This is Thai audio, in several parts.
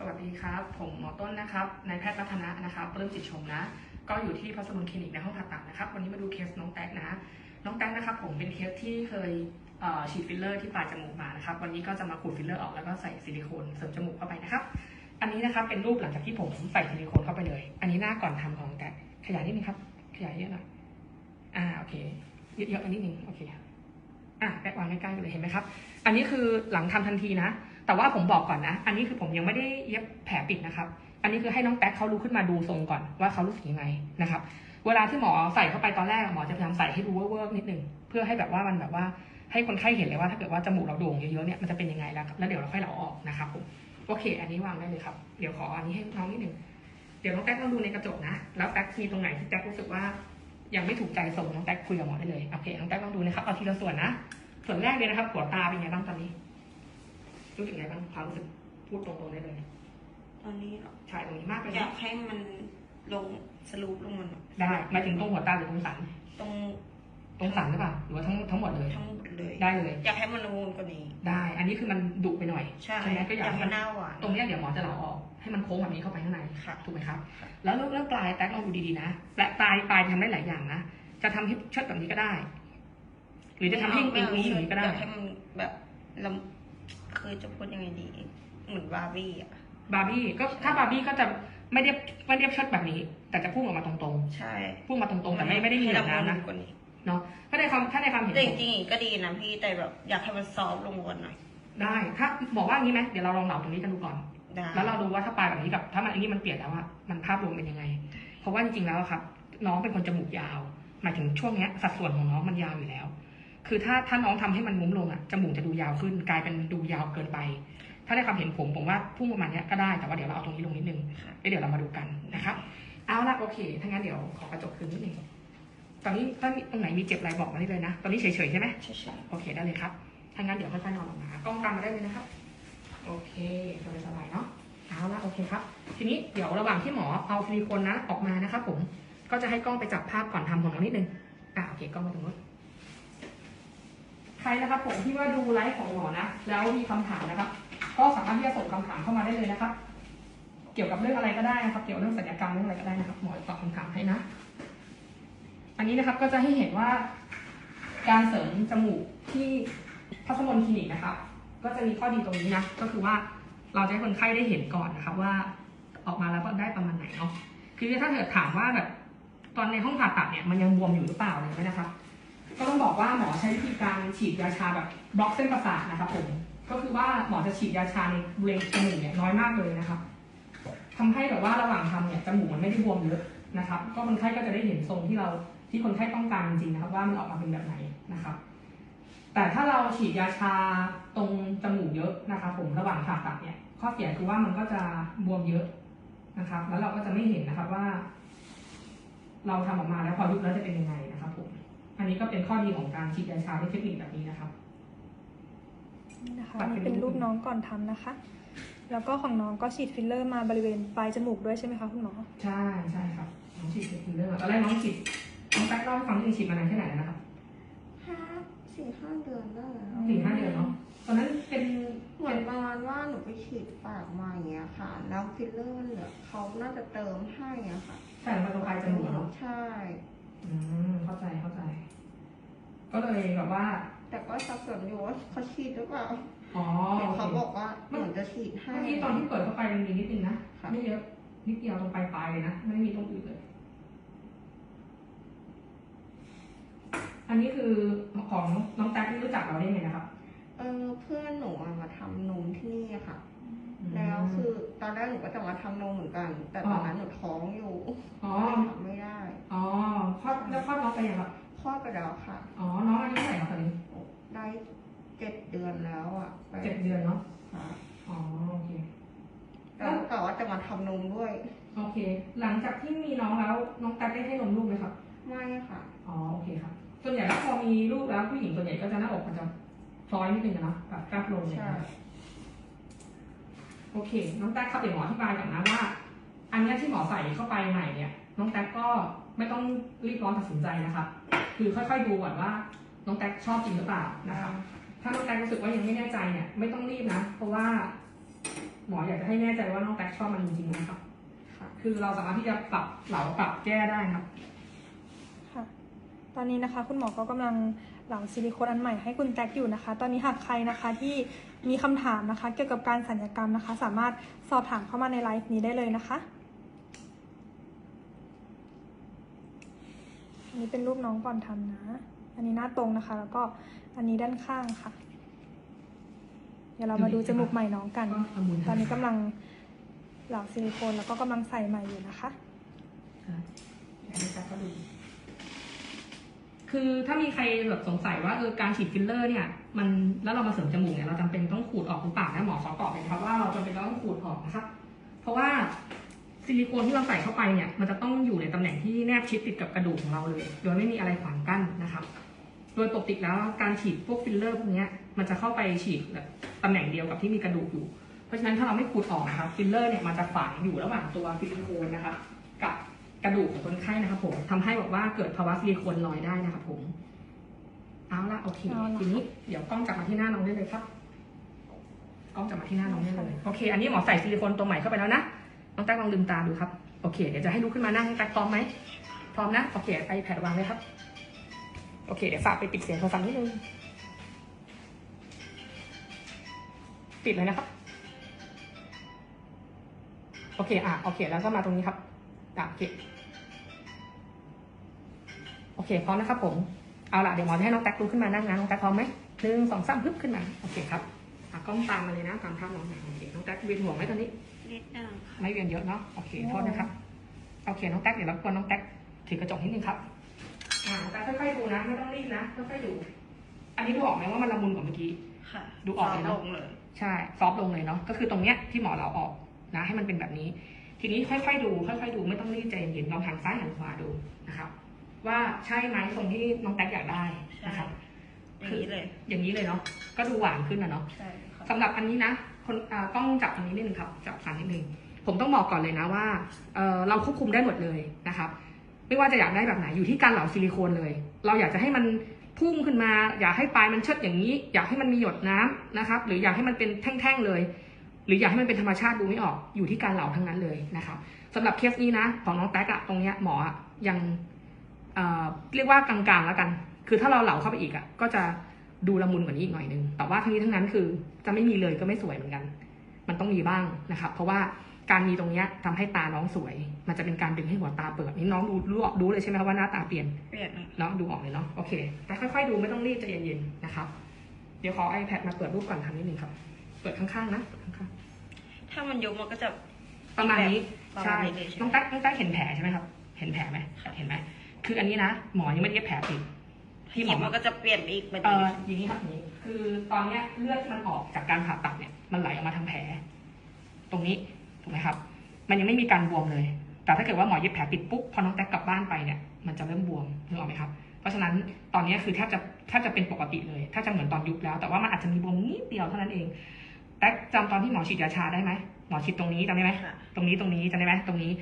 สวัสดีครับ ผมหมอต้นนะครับนายแพทย์วัฒนะนะครับปลื้มจิตชมนะ ก็อยู่ที่พัสดุลคลินิกในห้องผ่าตัดนะครับ วันนี้มาดูเคสน้องแต๊กนะ น้องแต๊กนะครับผมเป็นเคสที่เคยเฉีดฟิลเลอร์ที่ปลายจมูกมานะครับ วันนี้ก็จะมาขูดฟิลเลอร์ออกแล้วก็ใส่ซิลิโคนเสริมจมูกเข้าไปนะครับ อันนี้นะครับเป็นรูปหลังจากที่ผมใส่ซิลิโคนเข้าไปเลย อันนี้หน้าก่อนทำของแตกขยายนิดนึงครับ ขยายเยอะหน่อย อ่าโอเค เยอะๆอันนิดนึงโอเคอะแปะวางใกล้ๆกันเลยเห็นไหมครับ อันนี้คือหลังทำทันทีนะ แต่ว่าผมบอกก่อนนะ อันนี้คือผมยังไม่ได้เย็บแผลปิดนะครับ อันนี้คือให้น้องแป๊กเขารู้ขึ้นมาดูทรงก่อนว่าเขารู้สึกยังไงนะครับ เวลาที่หมอใส่เข้าไปตอนแรกหมอจะพยายามใส่ให้ดูเวิร์กนิดนึงเพื่อให้แบบว่ามันแบบว่าให้คนไข้เห็นเลยว่าถ้าเกิดว่าจมูกเราโด่งเยอะๆเนี่ยมันจะเป็นยังไงแล้วแล้วเดี๋ยวเราค่อยเหลาออกนะครับผมโอเค อันนี้วางได้เลยครับ เดี๋ยวขออันนี้ให้น้องนิดนึงเดี๋ยวน้องแป๊กลองดูในกระจกนะ แล้วแป๊กมีตรงไหนที่แป๊กรู้สึกว่า ยังไม่ถูกใจส่งน้องแป๊กคุยกับหมอได้เลยโอเคน้องแป๊กลองดูนะครับเอาทีละส่วนนะส่วนแรกเลยนะครับ หัวตาเป็นไงบ้างตอนนี้ รู้สึกไงบ้างความรู้สึกพูดตรงๆได้เลยตอนนี้เหรอใช่ตรงนี้มากเลยอยานะกให้มันลงสรุปลงมันได้หมายถึงตรงหัวตาหรือตรงสัน ตรงตรงสันหรือเปล่าหรือว่าทั้งทั้งหมดเลยทั้งหมดเลยได้เลย อยากให้มันนูนกว่านี้ ได้ อันนี้คือมันดุไปหน่อยใช่ไหมก็อยากให้ให้มัมันนหน้าหวานตรงเนี้ยเดี๋ยวหมอจะเหลาออกให้มันโค้งแบบนี้เข้าไปข้างในค่ะถูกไหมครับค่ะแล้วเรื่องเรื่องปลายแท็กลองดูดีๆนะและปลายปลายทำได้หลายอย่างนะจะทำให้เชิดแบบนี้ก็ได้ หรือจะทำให้เป็นนี้อย่างนี้ก็ได้อยากให้มันแบบลำ คือจะพูดยังไงดี เหมือนบาร์บี้อะ บาร์บี้ก็ถ้าบาร์บี้ก็จะไม่ได้ไม่ได้เชิดแบบนี้ แต่จะพุ่งออกมาตรงใช่ๆพุ่งมาตรงๆแต่ไม่ไม่ได้มีแบบนั้นนะให้ละมุกว่านี้เนาะถ้าในความถ้าในความเห็นแต่ผจมริงๆก็ดีนะพี่แต่แบบอยากให้มันซอฟต์ลงกว่าหน่อยได้ ถ้าบอกว่างี้ไหมเดี๋ยวเราลองเหลาตรงนี้กันดูก่อน ได้แล้วเราดูว่าถ้าปลายแบบนี้กับถ้ามันอันนี้มันเปลี่ยนแล้วอะมันภาพรวมเป็นยังไง เพราะว่าจริงๆแล้วอะครับ น้องเป็นคนจมูกยาวหมายถึงช่วงเนี้ยสัดส่วนของน้องมันยาวอยู่แล้ว คือถ้าถ้าน้องทำให้มันงุ้มลงอะจมูกจะดูยาวขึ้น กลายเป็นดูยาวเกินไป ถ้าในความเห็นผมผมว่าพุ่งประมาณเนี้ยก็ได้แต่ว่าเดี๋ยวเราเอาตรงนี้ลงนิดนึงค่ะแล้วเดี๋ยวเรามาดูกันนะครับเอาละโอเคถ้างั้นเดี๋ยวขอกระจกคืนนิดนึงตอนนี้ถ้ามีตรงไหนมีเจ็บอะไรบอกมาได้เลยนะ ตอนนี้เฉยๆใช่ไหมใช่ใช่โอเคได้เลยครับถ้างั้นเดี๋ยวค่อยๆนอนลงมากล้องตามมาได้เลยนะครับ โอเคสบายๆเนาะเอาละโอเคครับ ทีนี้เดี๋ยวระหว่างที่หมอเอาซิลิโคนนะออกมานะครับผมก็จะให้กล้องไปจับภาพก่อนทำของเรานิดนึงอ่าโอเคกล้องมาตรงนู้นใครนะครับผมที่ว่าดูไลฟ์ของหมอนะ แล้วมีคำถามนะครับ ก็สามารถที่จะส่งคำถามเข้ามาได้เลยนะครับ เกี่ยวกับเรื่องอะไรก็ได้นะครับ เกี่ยวกับเรื่องศัลยกรรมเรื่องอะไรก็ได้นะครับ หมอตอบคำถามให้นะ อันนี้นะครับก็จะให้เห็นว่า การเสริมจมูกที่พัสมนคลินิกนะครับ ก็จะมีข้อดีตรงนี้นะ ก็คือว่าเราจะให้คนไข้ได้เห็นก่อนนะครับว่าออกมาแล้วได้ประมาณไหนเนาะ คือถ้าเกิดถามว่าแบบตอนในห้องผ่าตัดเนี่ยมันยังบวมอยู่หรือเปล่าอะไรไหมนะครับ ก็ต้องบอกว่าหมอใช้วิธีการฉีดยาชาแบบบล็อกเส้นประสาทนะครับผม ก็คือว่าหมอจะฉีดยาชาในบริเวณจมูกเนี่ยน้อยมากเลยนะครับทำให้แบบว่าระหว่างทำเนี่ยจมูกมันไม่ได้บวมเยอะนะครับ ก็คนไข้ก็จะได้เห็นทรงที่เราที่คนไข้ต้องการจริงนะครับ ว่ามันออกมาเป็นแบบไหนนะครับ แต่ถ้าเราฉีดยาชาตรงจมูกเยอะนะครับผมระหว่างผ่าตัดเนี่ยข้อเสียคือว่ามันก็จะบวมเยอะนะครับ แล้วเราก็จะไม่เห็นนะครับว่า เราทำออกมาแล้วพอยุบแล้วจะเป็นยังไงนะ อันนี้ก็เป็นข้อดีของการฉีดยาชาด้วยเทคนิคแบบนี้นะครับนี่นะคะปัอัดนเป็นนี้เป็นรูรูปปน้องก่อนทำนะคะ แล้วก็ของน้องก็ฉีดฟิลเลอร์มาบริเวณปลายจมูกด้วยใช่ไหมคะคุณหมอ ใช่ใช่ครับน้องฉีดเป็นฟิลเลอร์ตอนแรกน้องฉีดน้องแป๊กเล่าให้ฟังที่ฉีดมานานแค่ไหนแล้วนะครับห้าสี่ห้าเดือนได้แล้วสี่ห้าเดือนเนาะตอนนั้นเป็นเหมือนประมาณว่าหนูไปฉีดปากมาอย่างเงี้ยค่ะ แล้วฟิลเลอร์มันเหลือเขาน่าจะเติมให้อะค่ะ ใส่ลงไปตรงปลายจมูกเนาะ ใช่ อืมเข้าใจเข้าใจ ก็เลยแบบว่า แต่ก็สับสนอยู่ว่าเขาฉีดหรือเปล่าอ๋อเห็นโอเขาเค บอกว่าเหมือนจะฉีดให้ เมื่อกี้ตอนที่เปิดเข้าไปมันมีนิดนึงนะ ค่ะ ไม่เยอะ นิดเดียวตรงปลายปลายๆเลยนะ ไม่ได้มีตรงอื่นเลย อันนี้คือของน้องแต๊กที่รู้จักเราได้ไงนะครับเออเพื่อนหนูอะมาทำนมที่นี่อะค่ะมแล้วคือตอนแรกหนูก็จะมาทำนมเหมือนกัน แต่ตอนนั้นหนูท้องอยู่อ๋อ ทำไม่ได้ อ๋อคลอดแล้วคลอดน้องไปยังครับค ลอดไปแล้วค่ะ อ๋อ น้องอายุเท่าไหร่ครับตอนนี้ได้เจ็ดเดือนแล้วอะไปเจ็ดเดือนเนาะ ค่ะอ๋อ โอเค แล้วแต่ว่าจะมาทำนมด้วย โอเค หลังจากที่มีน้องแล้ว น้องแต๊กได้ให้นมลูกไหมครับ ไม่ค่ะ อ๋อ โอเคครับ ส่วนใหญ่แล้วพอมีลูกแล้วผู้หญิงส่วนใหญ่ก็จะหน้าอกมันจะซอยนิดนึงอะเนาะแบบกล้ามลงเนี่ยใช่โอเค น้องแต๊กครับเดี๋ยวหมออธิบายก่อนนะว่า อันเนี้ยที่หมอใส่เข้าไปใหม่เนี่ย น้องแต๊กก็ ไม่ต้องรีบร้อนตัดสินใจนะครับคือค่อยๆดูก่อนว่าน้องแต๊กชอบจริงหรือเปล่านะครับถ้าน้องแต๊กรู้สึกว่ายังไม่แน่ใจเนี่ยไม่ต้องรีบนะ เพราะว่า หมออยากจะให้แน่ใจว่าน้องแท็กชอบมันจริงๆนะครับค่ะคือเราสามารถที่จะปรับเหลาปรับแก้ได้ครับค่ะ ตอนนี้นะคะ คุณหมอก็กำลังเหลาซิลิโคนอันใหม่ให้คุณแจ็คอยู่นะคะ ตอนนี้หากใครนะคะที่มีคำถามนะคะ เกี่ยวกับการสัญญกรรมนะคะ สามารถสอบถามเข้ามาในไลฟ์นี้ได้เลยนะคะ อั นนี้เป็นรูปน้องก่อนทำนะ อันนี้หน้าตรงนะคะ แล้วก็อันนี้ด้านข้างค่ะ เดี๋ยวเรามาดูจมูกใหม่น้องกัน ตอนนี้กำลังเหลาซิลิโคนแล้วก็กำลังใส่ใหม่อยู่นะคะคือถ้ามีใครแบบสงสัยว่าเออการฉีดฟิลเลอร์เนี่ยมันแล้วเรามาเสริมจมูกเนี่ยเราจำเป็นต้องขูดออกหรือเปล่านะหมอขอตอบเลยครับว่าเราจำเป็นต้องขูดออกนะครับ เพราะว่า ซิลิโคนที่เราใส่เข้าไปเนี่ยมันจะต้องอยู่ในตำแหน่งที่แนบชิดติดกับกระดูกของเราเลย โดยไม่มีอะไรขวางกั้นนะครับ โดยปกติแล้วการฉีดพวกฟิลเลอร์พวกเนี้ยมันจะเข้าไปฉีดแบบตำแหน่งเดียวกับที่มีกระดูกอยู่ เพราะฉะนั้นถ้าเราไม่ขูดออกนะครับฟิลเลอร์เนี่ยมันจะฝังอยู่ระหว่างตัวซิลิโคนนะครับกับกระดูกของคนไข้นะครับผมทำให้แบบว่าเกิดภาวะซิลิโคนลอยได้นะครับผมเอาละโอเคเอาละทีนี้เดี๋ยวกล้องจับมาที่หน้าน้องได้เลยครับกล้องจับมาที่หน้าน้องได้เลยโอเค อันนี้หมอใส่ซิลิโคนตัวใหม่เข้าไปแล้วนะ น้องแต๊กลองลืมตาดูครับ โอเค เดี๋ยวจะให้ลุกขึ้นมานั่งแต๊กพร้อมไหม พร้อมนะ โอเคไอแพดวางเลยครับ โอเค เดี๋ยวฝากไปปิดเสียงโทรศัพท์นิดนึง ปิดเลยนะครับ โอเค อะ โอเค แล้วก็มาตรงนี้ครับอะโอเค โอเค พร้อมนะครับผม เอาล่ะ เดี๋ยวหมอจะให้น้องแท็กลุกขึ้นมานั่งนะ น้องแท็กพร้อมไหมหนึ่งสองสามพึบขึ้นมา โอเคครับ กล้องตามมาเลยนะตามภาพน้องหน่อยโอเค น้องแท็กเวียนหัวไหมตอนนี้ นิดนึงค่ะไม่เวียนเยอะเนาะโอเคโทษนะครับโอเคน้องแท็กเดี๋ยวรบกวนน้องแท็กถือกระจกนิดนึงครับอ่าน้องแท็กค่อยๆดูนะไม่ต้องรีบนะค่อยๆดู อันนี้ดูออกไหมว่ามันละมุนกว่าเมื่อกี้ ค่ะดูออกเลยเนอะลงเลย ใช่ซอฟต์ลงเลยเนาะก็คือตรงเนี้ยที่หมอเราออกนะ ให้มันเป็นแบบนี้ ทีนี้ค่อยๆดูค่อยๆดูไม่ต้องรีบใจเย็นๆลองหันซ้ายหันขวาดูนะครับ ว่าใช่ไหมตรงที่น้องแท็กอยากได้นะครับ อย่างนี้เลย อย่างนี้เลยเนาะก็ดูหวานขึ้นนะเนาะ ใช่ค่ะสำหรับอันนี้นะ คนกล้องจับอันนี้นิดนึงครับจับฟันนิดนึงผมต้องบอกก่อนเลยนะว่าเเราควบคุมได้หมดเลยนะครับ ไม่ว่าจะอยากได้แบบไหนอยู่ที่การเหลาซิลิโคนเลย เราอยากจะให้มันพุ่งขึ้นมา อยากให้ปลายมันเชิดอย่างนี้ อยากให้มันมีหยดน้ำนะครับ หรืออยากให้มันเป็นแท่งๆเลย หรืออยากให้มันเป็นธรรมชาติดูไม่ออกอยู่ที่การเหลาทั้งนั้นเลยนะครับสำหรับเคสนี้นะของน้องแต๊กอะตรงเนี้ยหมออะยังเเรียกว่ากลางๆแล้วกัน คือถ้าเราเหลาเข้าไปอีกอะก็จะ ดูละมุนกว่านี้อีกหน่อยนึง แต่ว่าทั้งนี้ทั้งนั้นคือจะไม่มีเลยก็ไม่สวยเหมือนกัน มันต้องมีบ้างนะครับ เพราะว่าการมีตรงเนี้ยทำให้ตาน้องสวย มันจะเป็นการดึงให้หัวตาเปิด นี่น้องดูรู้ออกรู้เลยใช่ไหมครับว่าหน้าตาเปลี่ยน เปลี่ยนเลยเนาะดูออกเลยเนาะ โอเค แต่ค่อยๆดูไม่ต้องรีบใจเย็นๆ นะครับ เดี๋ยวขอ iPad มาเปิดรูปก่อนทำนิดนึงครับ เปิดข้างๆ นะเปิดข้างถ้ามันยกมันก็จะๆประมาณนี้ประมาใช่ณนี้เลยใช่ไหมน้องตั๊กน้องตั๊กเห็นแผลใช่ไหมครับ เห็นแผลไหมเห็นไหม คืออันนี้นะ หมอยังไม่ได้เย็บแผลปิด ที่หยิบมันก็จะเปลี่ยนไปอีกแบบเอนี้ออย่างนี้ครับอย่างนี้ คือตอนเนี้ยเลือดมันออกจากการผ่าตัดเนี่ย มันไหลออกมาทางแผล ตรงนี้ถูกไหมครับ มันยังไม่มีการบวมเลย แต่ถ้าเกิดว่าหมอเย็บแผลปิดปุ๊บพอน้องแต๊กกลับบ้านไปเนี่ยมันจะเริ่มบวมนึกออกไหมครับ เพราะฉะนั้นตอนนี้คือแทบจะแทบจะเป็นปกติเลยถ้าจะเหมือนตอนยุบแล้ว แต่ว่ามันอาจจะมีบวมนิดเดียวเท่านั้นเองแต๊กจำตอนที่หมอฉีดยาชาได้ไหมหมอฉีดตรงนี้จำได้ไหมค่ะตรงนี้ตรงนี้จำได้ไหมตรงนี้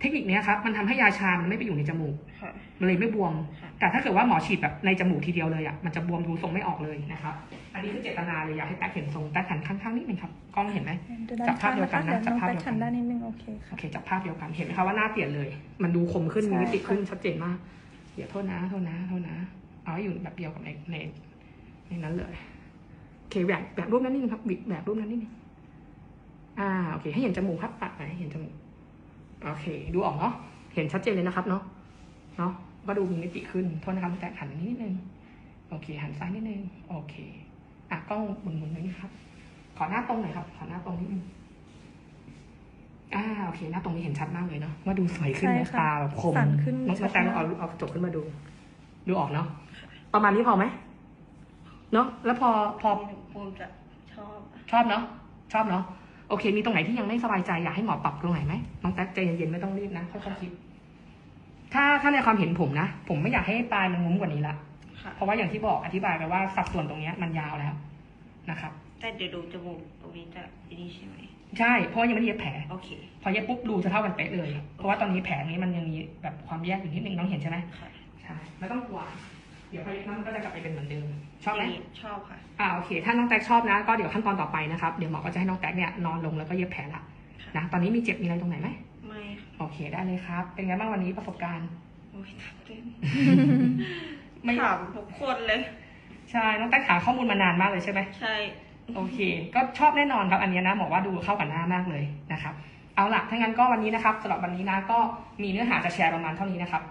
เทคนิคเนี้ยครับมันทำให้ยาชา มันไม่ไปอยู่ในจมูกค่ะมันเลยไม่บวมค่ะแต่ถ้าเกิดว่าหมอฉีดแบบในจมูกทีเดียวเลยอะ มันจะบวมดูทรงไม่ออกเลยนะครับ อันนี้คือเจตนาเลยอยากให้แต๊กเห็นทรงแต๊กหันข้างๆนิดนึงครับ กล้องเห็นไหมดูด้านจับภาข้าพงเดียวนะกัคะนนะเดี๋ยวจับน้องภาพแป๊กเดียวกันหันด้านนิดนึงโอเคโอค่ะเคจับภาพเดียวกัน เห็นไหมคะว่าหน้าเปลี่ยนเลย มันดูคมขึ้นใช่มีมิติขึ้นค่ะชัดเจนมาก เดี๋ยวโทษนะ โทษนะ โทษนะ เอาให้อยู่แบบเดียวกับในในในนั้นเลย โอเคแบบแบบรูปนั้นนิดนึงครับบิดแบบรูปนั้นนิดนึง อ่า โอเค ให้เห็นจมูกครับปัดไปให้เห็นจมูก โอเค ดูออกเนาะเห็นชัดเจนเลยนะครับเนาะเนาะก็ดูมีมิติขึ้นโทษนะครับแต่หันนิดนึงโอเค หันซ้ายนิดนึงโอเคอะกล้องหมุนหมุนๆหน่อยนะครับ ขอหน้าตรงหน่อยครับ ขอหน้าตรงนิดนึงอ่าโอเคหน้าตรงนี้เห็นชัดมากเลยเนาะว่าดูสวยขึ้นใช่นะค่ะตาแบบคมสั่นขึ้นน้องชัดแตงมาก เอาเอากระจกขึ้นมาดู ดูออกเนาะประมาณนี้พอไหมเนาะแล้วพอพอปูมจะชอบ ชอบเนาะชอบเนาะ โอเค มีตรงไหนที่ยังไม่สบายใจอยากให้หมอปรับตรงไหนไหมน้องแต๊กใจเย็นๆไม่ต้องรีบนะค่อยๆคิด ถ้าถ้าในความเห็นผมนะ ผมไม่อยากให้ปลายมันงุ้มกว่านี้ละค่ะเพราะว่าอย่างที่บอกอธิบายไปว่าสัดส่วนตรงเนี้ยมันยาวแล้วนะครับแต่เดี๋ยวดูจมูกตรงนี้จะนี่ใช่ไหมใช่เพราะว่ายังไม่ได้เย็บแผลโอเคพอเย็บปุ๊บรูจะเท่ากันเป๊ะเลย เพราะว่าตอนนี้แผลนี้มันยังมีแบบความแยกอยู่นิดนึงน้องเห็นใช่ไหมค่ะใช่ไม่ต้องกลัว เดี๋ยวพอเย็บแล้วมันก็จะกลับไปเป็นเหมือนเดิม ชอบไหมชอบค่ะอ่าโอเค ถ้าน้องแตกชอบนะ ก็เดี๋ยวขั้นตอนต่อไปนะครับเดี๋ยวหมอก็จะให้น้องแตกเนี่ยนอนลงแล้วก็เย็บแผลละนะตอนนี้มีเจ็บมีอะไรตรงไหนไหมไม่ค่ะโอเคได้เลยครับ เป็นไงบ้างวันนี้ประสบการณ์โอ้ยตื่นเต้นไม่ถามทุกคนเลยใช่น้องแตกหาข้อมูลมานานมากเลยใช่ไหมใช่โอเค ก็ชอบแน่นอนครับอันเนี้ยนะหมอว่าดูเข้ากับหน้ามากเลยนะครับเอาล่ะถ้างั้นก็วันนี้นะครับสำหรับวันนี้นะก็มีเนื้อหาจะแชร์ประมาณเท่านี้นะครับ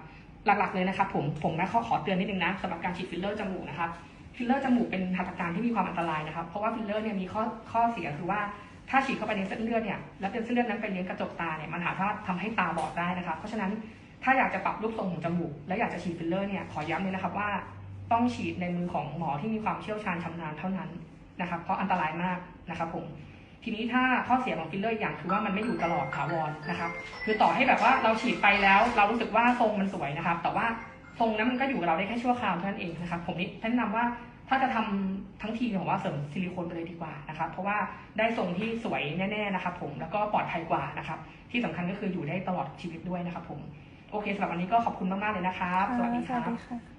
หลักๆเลยนะครับผมผมนะขอขอเตือนนิดนึงนะสำหรับการฉีดฟิลเลอร์จมูกนะครับฟิลเลอร์จมูกเป็นหัตถการที่มีความอันตรายนะครับ เพราะว่าฟิลเลอร์เนี่ยมีข้อข้อเสียคือว่าถ้าฉีดเข้าไปในเส้นเลือดเนี่ยแล้วเป็นเส้นเลือดนั้นไปเลี้ยงกระจกตาเนี่ยมันสามารถทำให้ตาบอดได้นะครับ เพราะฉะนั้นถ้าอยากจะปรับรูปทรงของจมูก และอยากจะฉีดฟิลเลอร์เนี่ยขอย้ำเลยนะครับว่าต้องฉีดในมือของหมอที่มีความเชี่ยวชาญชำนาญเท่านั้นนะครับ เพราะอันตรายมากนะครับผม ทีนี้ถ้าข้อเสียของฟิลเลอร์อีกอย่างคือว่ามันไม่อยู่ตลอดถาวรนะครับคือต่อให้แบบว่าเราฉีดไปแล้ว เรารู้สึกว่าทรงมันสวยนะครับ แต่ว่าทรงนั้นมันก็อยู่กับเราได้แค่ชั่วคราวเท่านั้นเองนะครับ ผมนี่แนะนำว่าถ้าจะทำทั้งทีผมว่าเสริมซิลิโคนไปเลยดีกว่านะครับเพราะว่าได้ทรงที่สวยแน่ๆนะครับ ผมแล้วก็ปลอดภัยกว่านะครับ ที่สำคัญก็คืออยู่ได้ตลอดชีวิตด้วยนะครับ ผมโอเคสำหรับวันนี้ก็ขอบคุณมากๆเลยนะครับ สวัสดีคสวัรัสบดีค่ะ